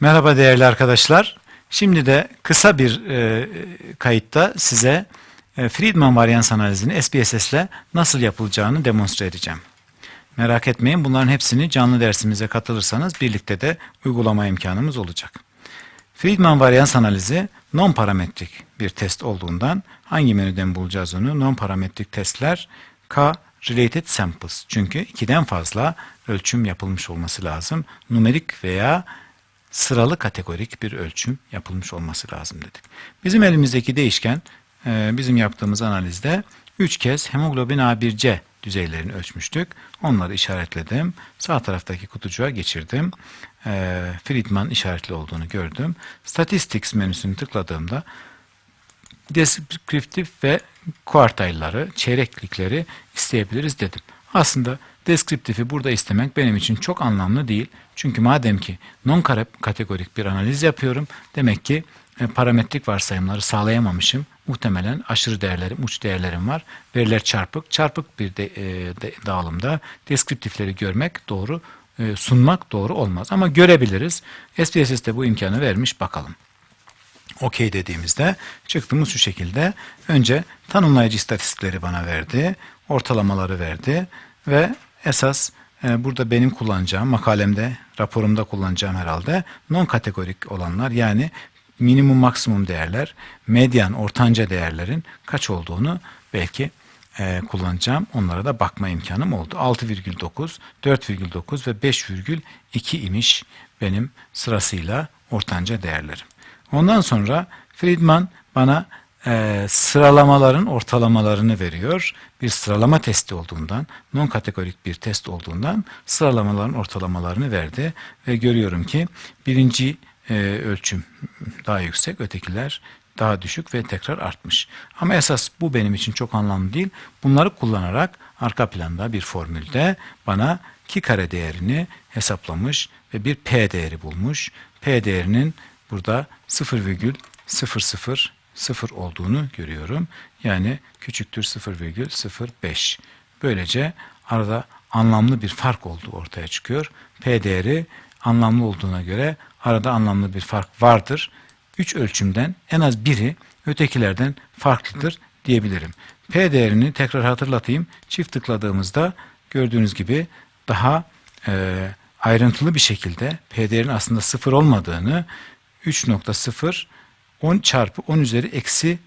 Merhaba değerli arkadaşlar. Şimdi de kısa bir e, kayıtta size e, Friedman varyans analizini SPSS ile nasıl yapılacağını demonstre edeceğim. Merak etmeyin bunların hepsini canlı dersimize katılırsanız birlikte de uygulama imkanımız olacak. Friedman varyans analizi non parametrik bir test olduğundan hangi menüden bulacağız onu? Non parametrik testler K related samples. Çünkü ikiden fazla ölçüm yapılmış olması lazım. Numerik veya sıralı kategorik bir ölçüm yapılmış olması lazım dedik. Bizim elimizdeki değişken e, bizim yaptığımız analizde 3 kez hemoglobin A1C düzeylerini ölçmüştük. Onları işaretledim. Sağ taraftaki kutucuğa geçirdim. E, Friedman işaretli olduğunu gördüm. Statistics menüsünü tıkladığımda deskriptif ve kuartayları, çeyreklikleri isteyebiliriz dedim. Aslında deskriptifi burada istemek benim için çok anlamlı değil. Çünkü madem ki non kategorik bir analiz yapıyorum, demek ki e, parametrik varsayımları sağlayamamışım. Muhtemelen aşırı değerlerim, uç değerlerim var. Veriler çarpık. Çarpık bir de, e, de, dağılımda deskriptifleri görmek doğru, e, sunmak doğru olmaz. Ama görebiliriz. SPSS de bu imkanı vermiş bakalım. OK dediğimizde çıktığımız şu şekilde. Önce tanımlayıcı istatistikleri bana verdi. Ortalamaları verdi. Ve esas e, burada benim kullanacağım, makalemde, raporumda kullanacağım herhalde non kategorik olanlar yani minimum maksimum değerler, medyan, ortanca değerlerin kaç olduğunu belki e, kullanacağım. Onlara da bakma imkanım oldu. 6,9, 4,9 ve 5,2 imiş benim sırasıyla ortanca değerlerim. Ondan sonra Friedman bana e, sıralamaların ortalamalarını veriyor. Bir sıralama testi olduğundan, non kategorik bir test olduğundan sıralamaların ortalamalarını verdi. Ve görüyorum ki birinci e, ölçüm daha yüksek, ötekiler daha düşük ve tekrar artmış. Ama esas bu benim için çok anlamlı değil. Bunları kullanarak arka planda bir formülde bana ki kare değerini hesaplamış ve bir p değeri bulmuş. P değerinin burada 0,000 olduğunu görüyorum. Yani küçüktür 0,05. Böylece arada anlamlı bir fark olduğu ortaya çıkıyor. P değeri anlamlı olduğuna göre arada anlamlı bir fark vardır. 3 ölçümden en az biri ötekilerden farklıdır diyebilirim. P değerini tekrar hatırlatayım. Çift tıkladığımızda gördüğünüz gibi daha e, ayrıntılı bir şekilde P değerinin aslında sıfır olmadığını 3.0 10 çarpı 10 üzeri eksi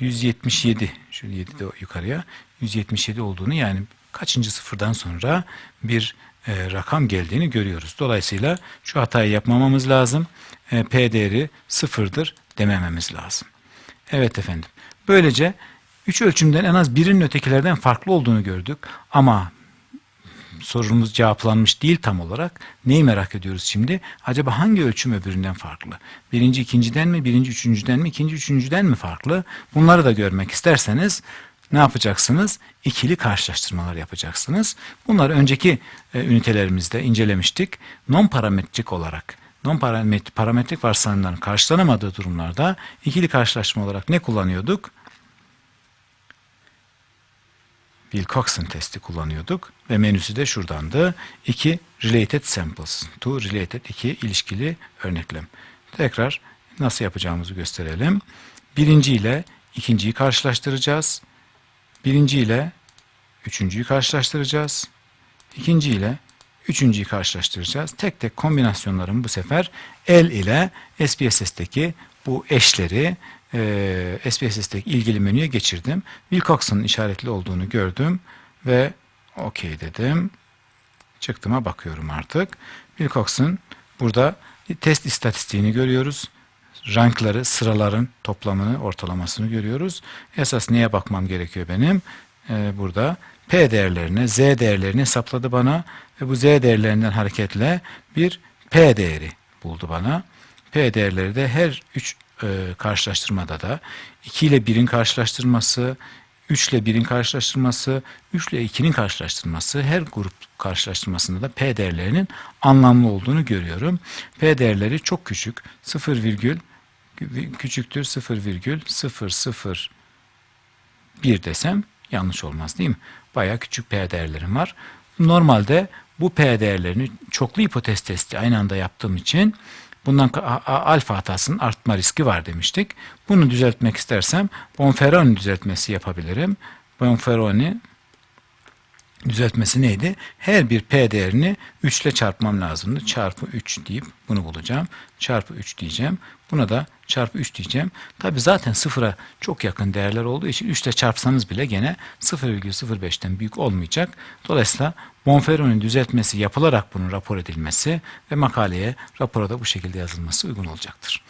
177 şöyle 7 de yukarıya 177 olduğunu yani kaçıncı sıfırdan sonra bir e, rakam geldiğini görüyoruz. Dolayısıyla şu hatayı yapmamamız lazım. E, P değeri sıfırdır demememiz lazım. Evet efendim. Böylece 3 ölçümden en az birinin ötekilerden farklı olduğunu gördük. Ama sorumuz cevaplanmış değil tam olarak. Neyi merak ediyoruz şimdi? Acaba hangi ölçüm öbüründen farklı? Birinci ikinciden mi, birinci üçüncüden mi, ikinci üçüncüden mi farklı? Bunları da görmek isterseniz ne yapacaksınız? İkili karşılaştırmalar yapacaksınız. Bunları önceki e, ünitelerimizde incelemiştik. Non parametrik olarak non parametrik, varsayımların karşılanamadığı durumlarda ikili karşılaştırma olarak ne kullanıyorduk? Wilcoxon testi kullanıyorduk ve menüsü de şuradandı. 2 related samples. To related 2 ilişkili örneklem. Tekrar nasıl yapacağımızı gösterelim. Birinci ile ikinciyi karşılaştıracağız. Birinci ile üçüncüyü karşılaştıracağız. İkinci ile üçüncüyü karşılaştıracağız. Tek tek kombinasyonların bu sefer el ile SPSS'teki bu eşleri e, SPSS'teki ilgili menüye geçirdim. Wilcox'un işaretli olduğunu gördüm ve OK dedim. Çıktıma bakıyorum artık. Wilcox'un burada test istatistiğini görüyoruz. Rankları, sıraların toplamını, ortalamasını görüyoruz. Esas neye bakmam gerekiyor benim? Ee, burada P değerlerini, Z değerlerini hesapladı bana ve bu Z değerlerinden hareketle bir P değeri buldu bana. P değerleri de her 3 e, karşılaştırmada da 2 ile 1'in karşılaştırması, 3 ile 1'in karşılaştırması, 3 ile 2'nin karşılaştırması, her grup karşılaştırmasında da P değerlerinin anlamlı olduğunu görüyorum. P değerleri çok küçük, 0, küçüktür 0,001 desem yanlış olmaz değil mi? Baya küçük P değerlerim var. Normalde bu P değerlerini çoklu hipotez testi aynı anda yaptığım için bundan alfa hatasının artma riski var demiştik. Bunu düzeltmek istersem Bonferroni düzeltmesi yapabilirim. Bonferroni düzeltmesi neydi? Her bir p değerini 3 ile çarpmam lazımdı. Çarpı 3 deyip bunu bulacağım. Çarpı 3 diyeceğim. Buna da çarpı 3 diyeceğim. Tabi zaten sıfıra çok yakın değerler olduğu için 3 ile çarpsanız bile gene 0,05'ten büyük olmayacak. Dolayısıyla Bonferroni düzeltmesi yapılarak bunun rapor edilmesi ve makaleye rapora da bu şekilde yazılması uygun olacaktır.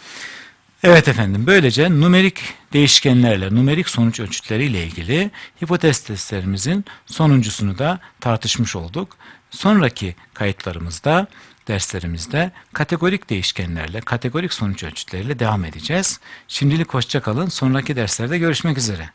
Evet efendim böylece numerik değişkenlerle numerik sonuç ölçütleriyle ilgili hipotez testlerimizin sonuncusunu da tartışmış olduk. Sonraki kayıtlarımızda derslerimizde kategorik değişkenlerle kategorik sonuç ölçütleriyle devam edeceğiz. Şimdilik hoşça kalın. Sonraki derslerde görüşmek üzere.